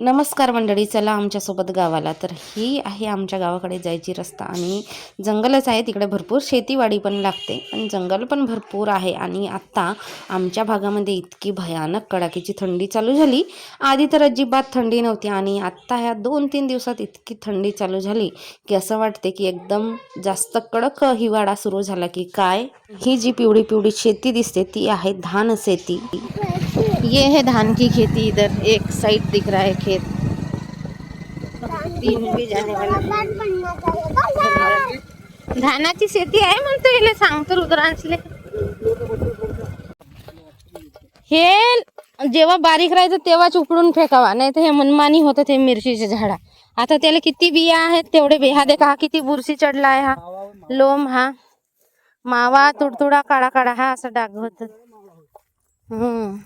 नमस्कार मंडळी चला आमच्यासोबत गावाला. तर ही आहे आमच्या गावाकडे जायची रस्ता आणि जंगलच आहे तिकडे भरपूर शेतीवाडी पण लागते. पण जंगल पण भरपूर आहे आणि आत्ता आमच्या भागामध्ये इतकी भयानक कडाकीची थंडी चालू झाली. आधी तर अजिबात थंडी नव्हती आणि आत्ता ह्या दोन तीन दिवसात इतकी थंडी चालू झाली की असं वाटते की एकदम जास्त कडक हिवाळा सुरू झाला की काय? ही जी पिवळी पिवळी शेती दिसते ती आहे धान शेती. ये है धान की खेती इधर एक साइड दिख रहा है खेत। तीन भी जाने वाला धानाची शेती आहे म्हणतो येले सांगतो रुद्रांशले. हे जेव्हा बारीक राहायचं तेव्हाच उकडून फेकावा नाही तर हे मनमानी होतं ते मिरचीचे झाडा. आता त्याला किती बिया आहेत तेवढे बिया देखा हा किती बुरशी चढला आहे हा. लोम हा. मावा तुडतुडा काळा काळा हा असं डाग होत. हम्म.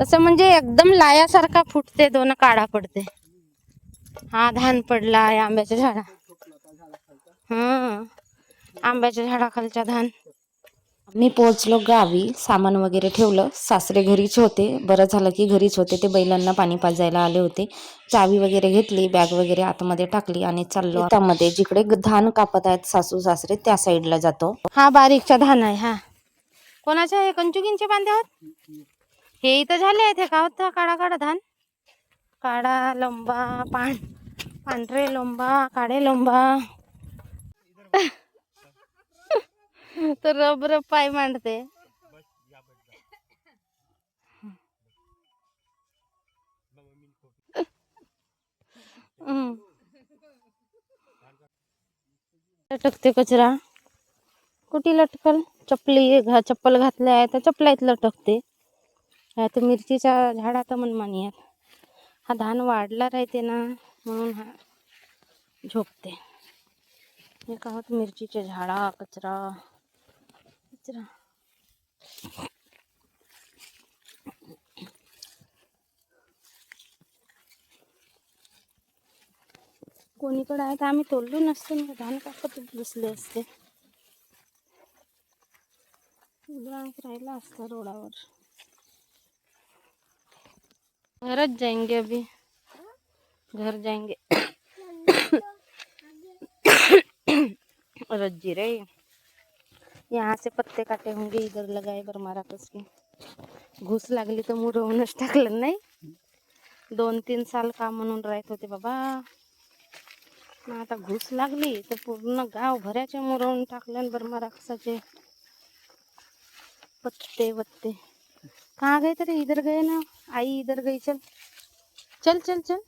तसं म्हणजे एकदम लायासारखा फुटते दोन काळा पडते. हा धान पडला आहे आंब्याच्या झाडा. हम्म आंब्याच्या झाडाखालच्या धान. मी पोहोचलो गावी सामान वगैरे ठेवलं. सासरे घरीच होते. बरं झालं की घरीच होते. ते बैलांना पाणी पाजायला आले होते. चावी वगैरे घेतली बॅग वगैरे आतमध्ये टाकली आणि चाललो. त्यामध्ये जिकडे धान कापत आहेत सासू सासरे त्या साईडला जातो. हा बारीकचा धान आहे हा. कोणाच्या कंचुकींचे बांधे आहोत? हे इथं झाले इथे हे का होतं काळा काळा धान. काळा लंबा पान पांढरे लोंबा काळे लोंबा. तर रब रब पाय मांडते. लटकते कचरा. कुठे लटकल? चपली घा चप्पल घातल्या आहे तर चपलात लटकते. तर मिरचीच्या झाडात मनमानी आहेत हा धान वाढला राहते ना म्हणून हा झोपते. हे का होत मिरचीचे झाडा कचरा कचरा. कोणीकडे आहे? तर आम्ही तोडलो नसतो ना धान कापत बसले असते. राहिलं राहिला असता रोडावर. घरच जाएँगे अभी। घर जाएँगे। रज्जी रे यहाँ से पत्ते काटे होंगे, इधर लगाए बर मारा कसके घुस लागली तर मुरवूनच टाकलं नाही दोन तीन साल का म्हणून राहत होते बाबा। मग आता घुस लागली तर पूर्ण गाव भऱ्याचे मुरवून टाकले आणि बरमा राक्षसाचे पत्ते वत्ते कहाँ गए तेरे? इधर गए ना। आई इधर गई चल। चल चल चल।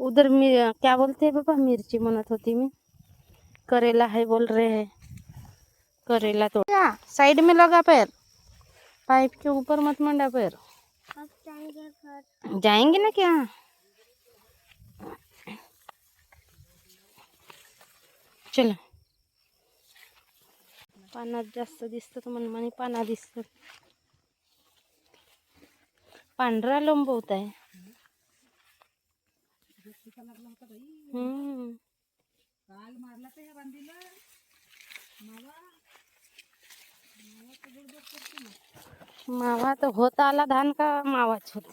उधर मी क्या बोलते हैं बाबा मिर्ची मनत होती मी। करेला है बोल रहे हैं। करेला तो। क्या? साइड में लगा पैर। पाइप के ऊपर मत मंडा पैर। जाएँगे ना क्या? चलो। पानात जास्त दिसतात मनमानी पाना दिसतात. पांढरा लोंबवत आहे. हम्म. मावा तर होत आला धान का? मावाच होत.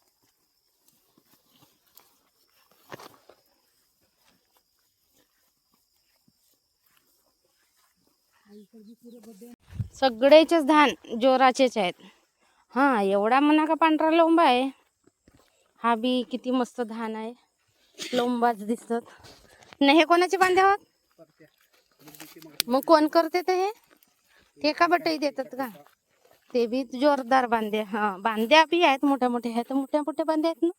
सगळेचेच धान जोराचेच आहेत. हा एवढा म्हणा का पांढरा लोंबा आहे. हा बी किती मस्त धान आहे. लोंबाच दिसत नाही हे कोणाचे बांधे आहोत मग कोण करते ते हे? ते का बटाई देतात का? ते बी जोरदार बांधे. हा बांध्या बी आहेत मोठ्या मोठ्या आहेत. मोठ्या मोठ्या बांधे आहेत ना?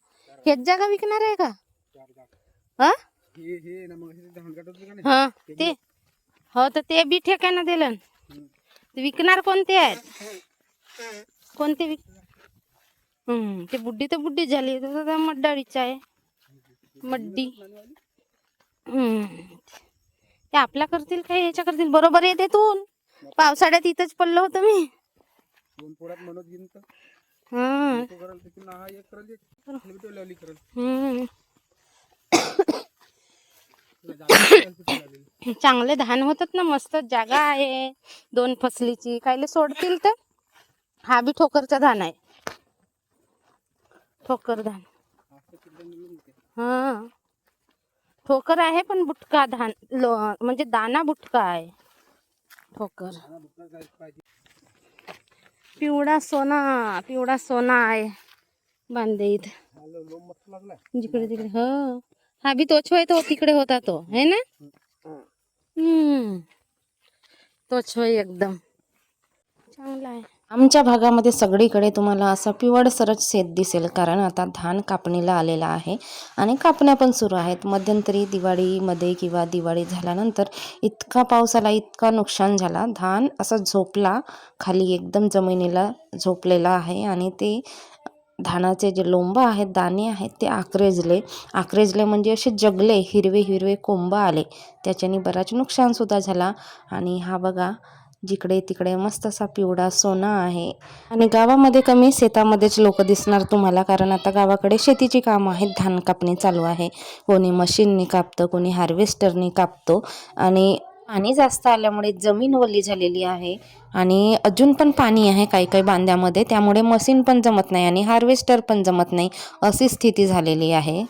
हेच जागा विकणार आहे का? हा? ते हा तर ते बी ठेकाना दिलं. ते विकणार कोणते आहेत? कोणते विक हम्म ते बुड्डी तर बुड्डी झाली मड्डाळीचं आहे. मड्डी. हम्म. ते आपल्या करतील काय याच्या करतील? बरोबर येते तू पावसाळ्यात इथंच पडलं होतं मी. दोन चांगले धान होतात ना मस्त जागा आहे. दोन फसलीची कायले सोडतील तर. हा बी ठोकरचा धान आहे. ठोकर धान. हा. ठोकर आहे पण बुटका धान लो म्हणजे दाना बुटका आहे. ठोकर. पिवळा सोना पिवळा सोना आहे. बांधे इथं. जिकडे तिकडे हो. हा बी तोच होय तो तिकडे होता तो है ना? हम्म. तोच होय एकदम. चांगला आहे. आमच्या भागामध्ये सगळीकडे तुम्हाला असा पिवळसरच शेत दिसेल कारण आता धान कापणीला आलेला आहे आणि कापण्या पण सुरू आहेत. मध्यंतरी दिवाळीमध्ये किंवा दिवाळी झाल्यानंतर इतका पाऊस आला इतका नुकसान झाला. धान असा झोपला खाली एकदम जमिनीला झोपलेला आहे आणि ते धानाचे जे लोंब आहेत दाणे आहेत ते आक्रेजले. आक्रेजले म्हणजे असे जगले हिरवे हिरवे कोंब आले. त्याच्याने बराच नुकसानसुद्धा झाला. आणि हा बघा जिकडे तिकडे मस्त असा पिवळा सोना आहे. आणि गावामध्ये कमी शेतामध्येच लोक दिसणार तुम्हाला कारण आता गावाकडे शेतीची कामं आहेत. धान कापणी चालू आहे. कोणी मशीननी कापतं कोणी हार्वेस्टरनी कापतो. आणि पाणी जास्त आल्यामुळे जमीन ओली झालेली आहे आणि अजून पण पाणी आहे काही काही बांध्यामध्ये. त्यामुळे मशीन पण जमत नाही आणि हार्वेस्टर पण जमत नाही. अशी स्थिती झालेली आहे.